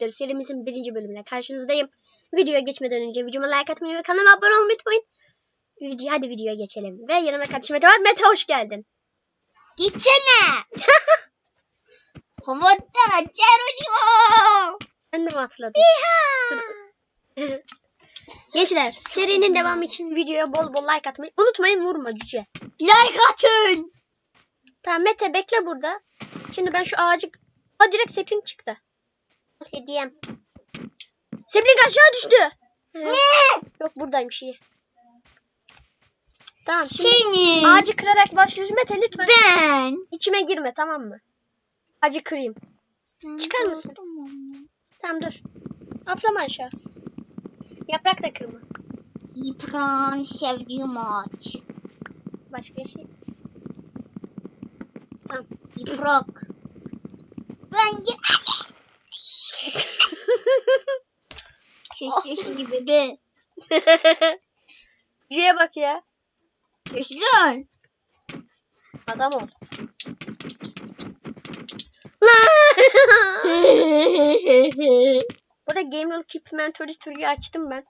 Yoktur serimizin birinci bölümüne karşınızdayım. Videoya geçmeden önce videoma like atmayı ve kanalıma abone olmayı unutmayın. Video, hadi videoya geçelim. Ve yanıma kardeşim Mete var. Mete hoş geldin. Gitsene. Havada Geronimo. Ben de atladım? Gençler serinin devamı için videoya bol bol like atmayı unutmayın vurma cüce. Like atın. Tamam Mete bekle burada. Şimdi ben şu ağacı... Aa direkt sapling çıktı. Hediyem. Sapling aşağı düştü. Ne? Yok buradaymış iyi. Tamam şimdi Senin. ağacı kırarak başlıyoruz. Mete lütfen Ben. içime girme tamam mı? Ağacı kırayım. Çıkar mısın? Tamam dur. Atlama aşağı. Yaprak da kırma. İpran sevdiğim ağaç. Başka şey. Tamam. İprak. Ben ge- Şaşırın gibi be. Cüye bak ya. Şaşırın. Adam ol. Burada Game Roll Keep Mentory Turu'yu açtım ben.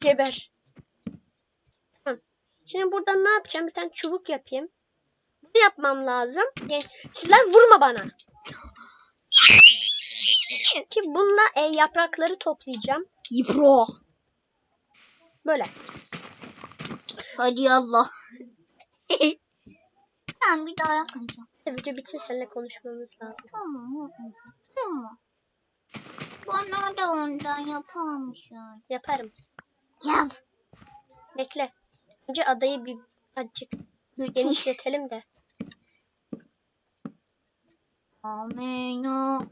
Geber. Tamam. Şimdi buradan ne yapacağım? Bir tane çubuk yapayım. Bunu yapmam lazım. Gençler vurma bana. Ki bununla e, yaprakları toplayacağım. İprak. Böyle. Hadi Allah. ben bir daha yapmayacağım. Video bitsin seninle konuşmamız lazım. Tamam yapmayacağım. Tamam. Bana da ondan yapar mısın? Yaparım. Yap. Bekle. Önce adayı bir azıcık genişletelim de. Ameno.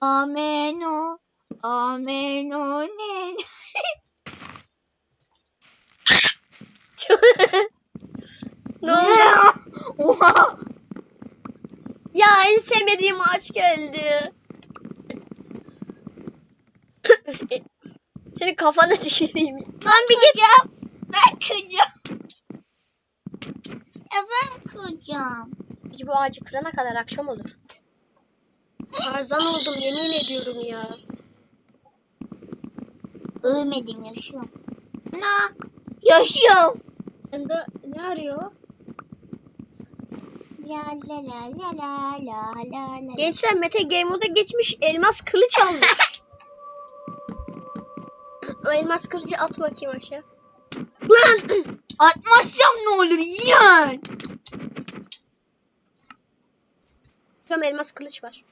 Ameno. Ameno ne? ne oldu? Ya en sevmediğim ağaç geldi. Senin kafana tüküreyim. Lan bir git. Ben kıracağım. Ya ben kıracağım. Biz bu ağacı kırana kadar akşam olur. Tarzan oldum yemin ediyorum ya. Ölmedim yaşıyorum. Na. Yaşıyorum. Ben de ne arıyor? La la la la la la la la. Gençler Mete Game Mode'a geçmiş elmas kılıç almış. o elmas kılıcı at bakayım aşağı. Lan! Atmazsam ne olur yiyen. Hocam elmas kılıç var.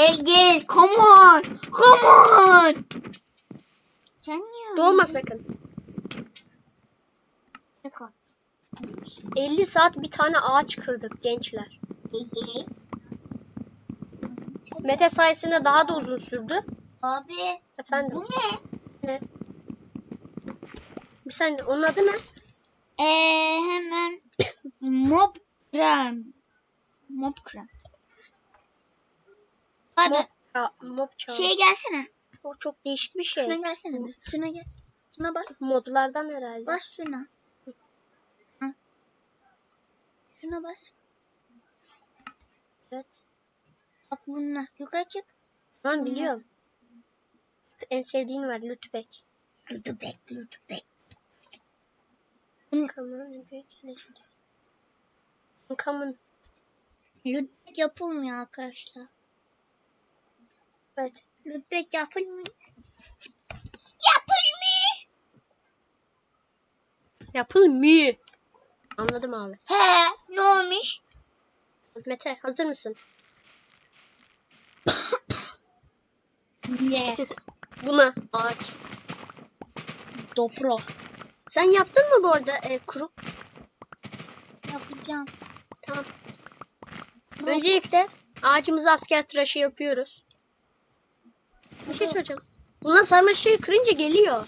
Gel gel. Come on. Come on. Sen niye? Doğma sakın. Ne kadar? 50 saat bir tane ağaç kırdık gençler. İyi. Mete sayesinde daha da uzun sürdü. Abi Efendim bu ne? ne? Bir saniye onun adı ne? Ee, hemen mob krem. Mob. Hadi Mob, ya, mob şeye gelsene. O çok değişik bir şey. Şuna gelsene. bir. Şuna gel. Şuna bas. Modlardan herhalde. Bas şuna. Hı. Şuna bas. Evet. Bak bununla. Yukarı çık. Ben biliyorum. En sevdiğin var Lütbek. Kamerun en büyük eleştiri. Kamun. Lütubek yapılmıyor arkadaşlar. Evet. Lütubek yapılmıyor. Yapılmıyor. Yapılmıyor. Anladım abi. He, ne olmuş? Mete hazır mısın? Niye? Buna ağaç. Dobro. Sen yaptın mı bu arada e, kuru? Yapacağım. Tamam. Öncelikle ağacımıza asker tıraşı yapıyoruz. Bir şey söyleyeceğim. Bundan sarmaşığı kırınca geliyor.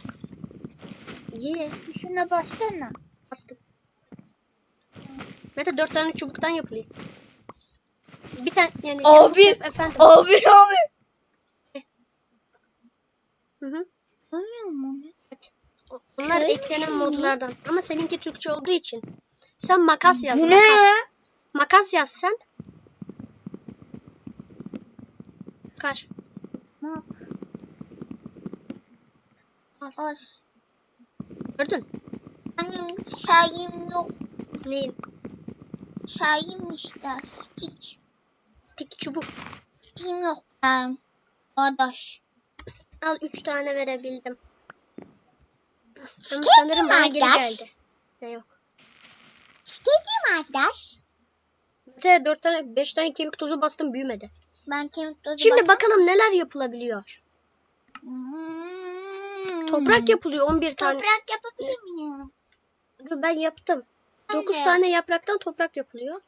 Ye. Şuna bassana. Bastım. Mete dört tane çubuktan yapılıyor. Bir tane yani Abi. yap efendim. Abi abi. Hı hı. Görmüyor musun? Bunlar Köy eklenen modlardan. Ama seninki Türkçe olduğu için. Sen makas yaz. Bu makas. ne? Makas yaz sen. Çıkar. Ne yap? Az. Gördün. Benim şeyim yok. Neyin? Şeyim işte. Hiç. Tik çubuk. Şeyim yok benim. Arkadaş. Al üç tane verebildim. Şey sanırım bana geri geldi. Ne yok. İstediğim arkadaş. Mete dört tane, beş tane kemik tozu bastım büyümedi. Ben kemik tozu Şimdi basam- bakalım neler yapılabiliyor. Hmm. Toprak yapılıyor 11 tane. Toprak yapabilir miyim? Dur ben yaptım. Ben 9 de. tane yapraktan toprak yapılıyor.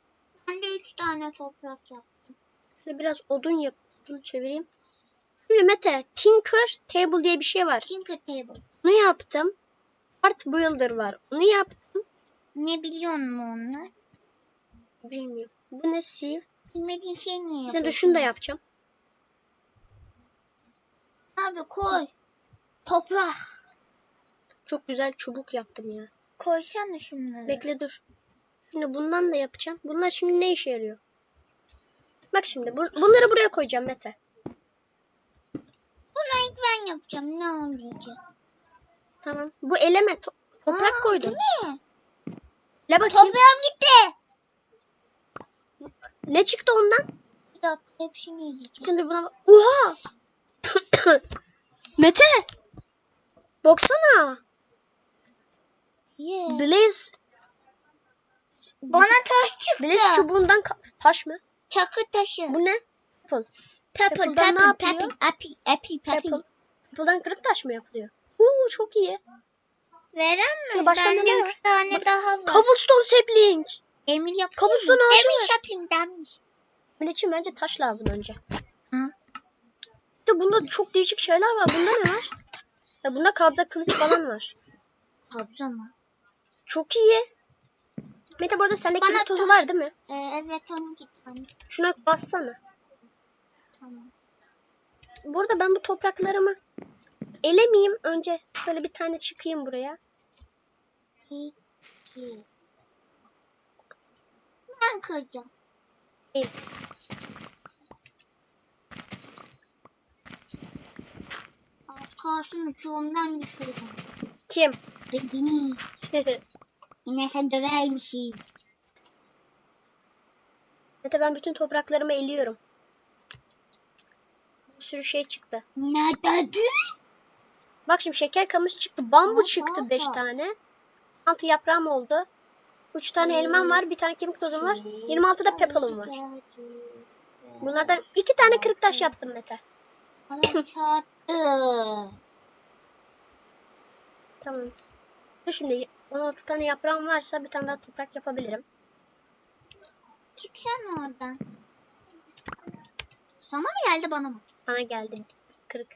Ben de üç tane toprak yaptım. Şöyle biraz odun yap, odun çevireyim. Şimdi Mete, Tinker Table diye bir şey var. Tinker table. Onu yaptım. Art Builder var. Onu yaptım. Ne biliyor musun onu? Bilmiyorum. Bu ne sieve? Bilmediğin şey ne Şimdi yapıyorsun? de şunu da yapacağım. Abi koy. Toprak. Çok güzel çubuk yaptım ya. Koysana şunları. Bekle dur. Şimdi bundan da yapacağım. Bunlar şimdi ne işe yarıyor? Bak şimdi bu- bunları buraya koyacağım Mete. Bunu ilk ben yapacağım. Ne olacak? Tamam. Bu eleme to- toprak Aa, koydum. Ne? Le bakayım. Toprağım gitti. Ne çıktı ondan? Bir dakika hepsini yiyeceğim. Şimdi buna bak. Oha! Mete! Baksana. Yeah. Blaze Bana taş çıktı. Blaze çubuğundan taş mı? Çakı taşı. Bu ne? Apple. Purple, Apple'dan ne purple, yapıyor? purple, apple, apple, Apple. purple. Apple'dan kırık taş mı yapılıyor? Oo çok iyi. Veren mi? Bende ne var? üç tane Bak- daha var. Cobblestone sapling. Emir yapayım Kabuston mı? ağacı Emir var. yapayım demiş. Bunun için bence taş lazım önce. Ha? Bir de bunda çok değişik şeyler var. Bunda ne var? Ya bunda kabza kılıç falan var. Kabza mı? Çok iyi. Mete burada sende Bana kemik tozu var değil mi? Ee, evet onu git bana. Şuna bassana. Tamam. Burada ben bu topraklarımı elemeyeyim. Önce şöyle bir tane çıkayım buraya. İki. Ben kıracağım. İyi. Arkasını uçuğumdan düşürdüm. Kim? Dediniz. Yine sen dövermişiz. Mete ben bütün topraklarımı eliyorum. Bir sürü şey çıktı. Ne dedi? Bak şimdi şeker kamışı çıktı. Bambu Aa, çıktı aa. 5 tane. 6 yaprağım oldu. 3 tane elmam var. Bir tane kemik tozum var. 26 da pepalım var. Bunlardan 2 tane kırık taş yaptım Mete. Bana çarptı. Tamam. Dur şimdi 16 tane yaprağım varsa bir tane daha toprak yapabilirim. Çıksana oradan. Sana mı geldi bana mı? Bana geldi. Kırık.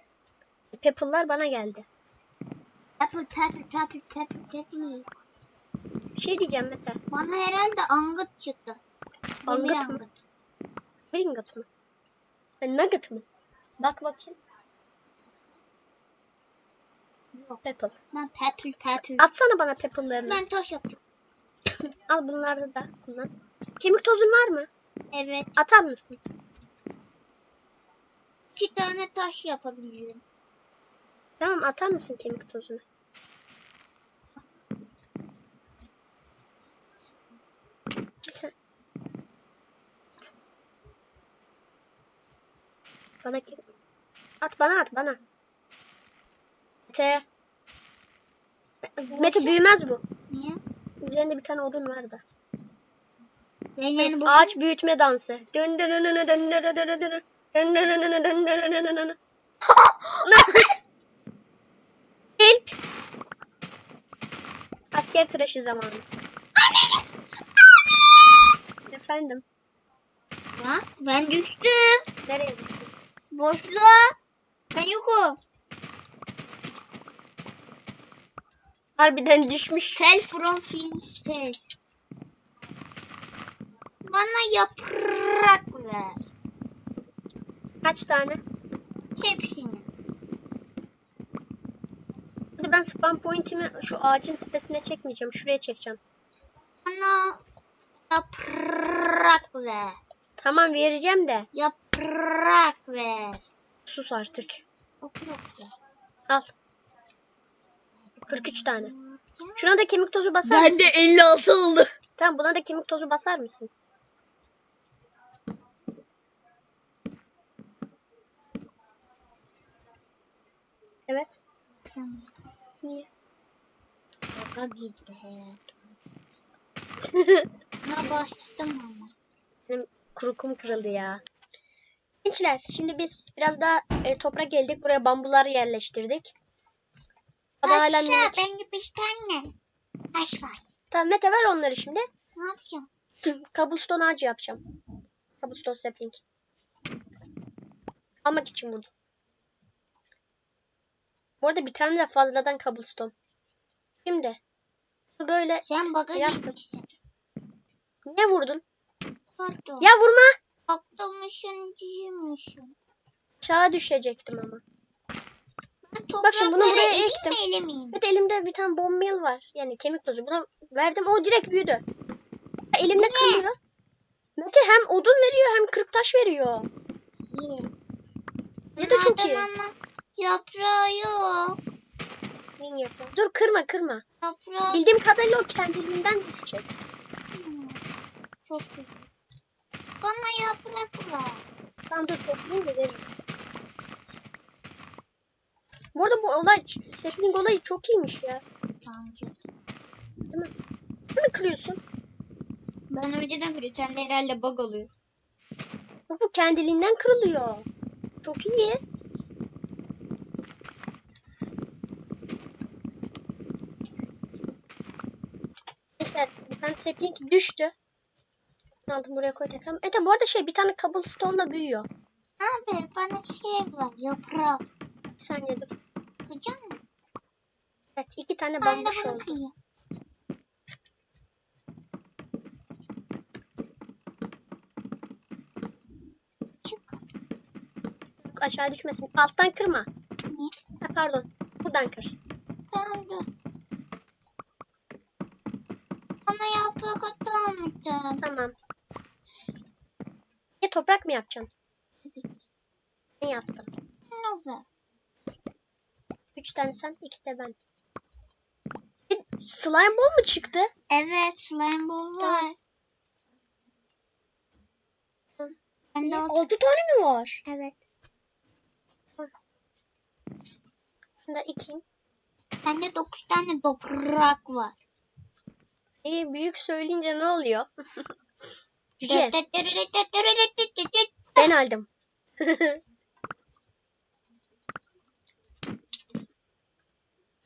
Pepple'lar bana geldi. Apple, apple, apple, apple, apple. Bir şey diyeceğim Mete. Bana herhalde angut çıktı. Demir Angut mu? Ringot mu? Nugget mı? Bak bakayım. Yok. Ben pepple, pepple. Atsana bana pepple'larını. Ben taş yapacağım. Al bunlarda da kullan. Kemik tozun var mı? Evet. Atar mısın? iki tane taş yapabiliyorum. Tamam atar mısın kemik tozunu? Sen... Bana kim? At bana at bana. Mete. Mete büyümez bu. Niye? Üzerinde bir tane odun var da. Ben yani bu ağaç büyütme dansı. Dön dön dön dön dön dön dön dön. Dön dön dön dön dön Asker tıraşı zamanı. Efendim. Ha? Ben düştüm. Nereye düştün? Boşluğa. Ben yokum. Harbiden düşmüş. Fell from Finn's face. Bana yaprak ver. Kaç tane? Hepsini. Hadi ben spawn point'imi şu ağacın tepesine çekmeyeceğim. Şuraya çekeceğim. Bana yaprak ver. Tamam vereceğim de. Yaprak ver. Sus artık. Al. 43 tane. Şuna da kemik tozu basar mısın? 56 oldu. Tamam buna da kemik tozu basar mısın? Evet. Sen Niye? şaka gitti. Ne bastım ama. Benim kurukum kırıldı ya. Gençler şimdi biz biraz daha e, toprak geldik. Buraya bambular yerleştirdik. Ada hala minik. bende bir tane taş var. Tamam Mete ver onları şimdi. Ne yapacağım? Cobblestone ağacı yapacağım. Cobblestone sapling. Almak için vurdum. Bu arada bir tane de fazladan cobblestone. Şimdi böyle Sen Yaptım. gitmişsin. ne vurdun? Pardon. Ya vurma. Değilmişsin. Aşağı düşecektim ama. Bak şimdi bunu buraya ektim. Evet elimde bir tane bone meal var. Yani kemik tozu. Buna verdim. O direkt büyüdü. Elimde kırılıyor. Mete hem odun veriyor hem kırık taş veriyor. Ye. Ne de çok iyi. Ama yaprağı yok. Neyin yapıyor? Dur kırma kırma. Yaprağı Bildiğim kadarıyla o kendiliğinden düşecek. yok. Çok güzel. Bana yaprak var. Tamam dur toplayayım da veririm. Bu arada bu olay, sapling olayı çok iyiymiş ya. Bence. Değil mi kırıyorsun? Ben önceden kırıyor. Sende herhalde bug oluyor. Bu, bu kendiliğinden kırılıyor. Çok iyi. Neyse bir tane sapling düştü. Aldım buraya koy tekrar. Evet bu arada şey bir tane cobblestone'la büyüyor. Abi bana şey var yaprak. Bir saniye dur. Kıcak mı? Evet iki tane Ben de bunu oldu. kıyayım. Çık. Yok, aşağı düşmesin. Alttan kırma. Niye? Ha, pardon. Buradan kır. Ben de. Bana yaprak atamadım. Tamam. Toprak mı yapacaksın? Ne yaptım? Nasıl? Üç tane sen, iki de ben. Bir slime ball mu çıktı? Evet slime ball var. Hı. Ben de o- Altı tane mi var? Evet. Bunda iki. Bende 9 tane toprak var. İyi büyük söyleyince ne oluyor? Cüce. Ben aldım.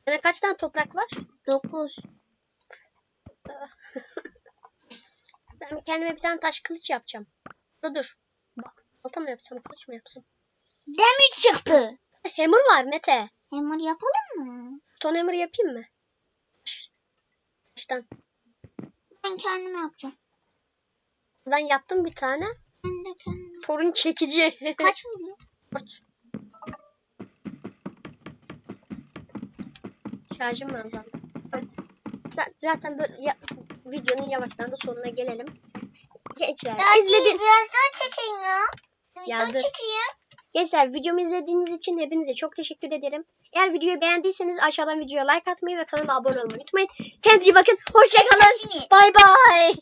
Sana kaç tane toprak var? 9. Ben kendime bir tane taş kılıç yapacağım. Da dur. Bak. Balta mı yapsam, kılıç mı yapsam? Demir çıktı. Hammer var Mete. Hammer yapalım mı? Stone hammer yapayım mı? Taştan. Ben kendim yapacağım. Ben yaptım bir tane. Torun çekici. Kaç vuruyor? Dört. Şarjım azaldı. Z- Zaten böyle ya- videonun yavaştan da sonuna gelelim. Gençler Daha izledi biraz daha çekeyim ya. Biraz dur. çekeyim. Gençler videomu izlediğiniz için hepinize çok teşekkür ederim. Eğer videoyu beğendiyseniz aşağıdan videoya like atmayı ve kanalıma abone olmayı unutmayın. Kendinize iyi bakın. Hoşçakalın. Bay bay.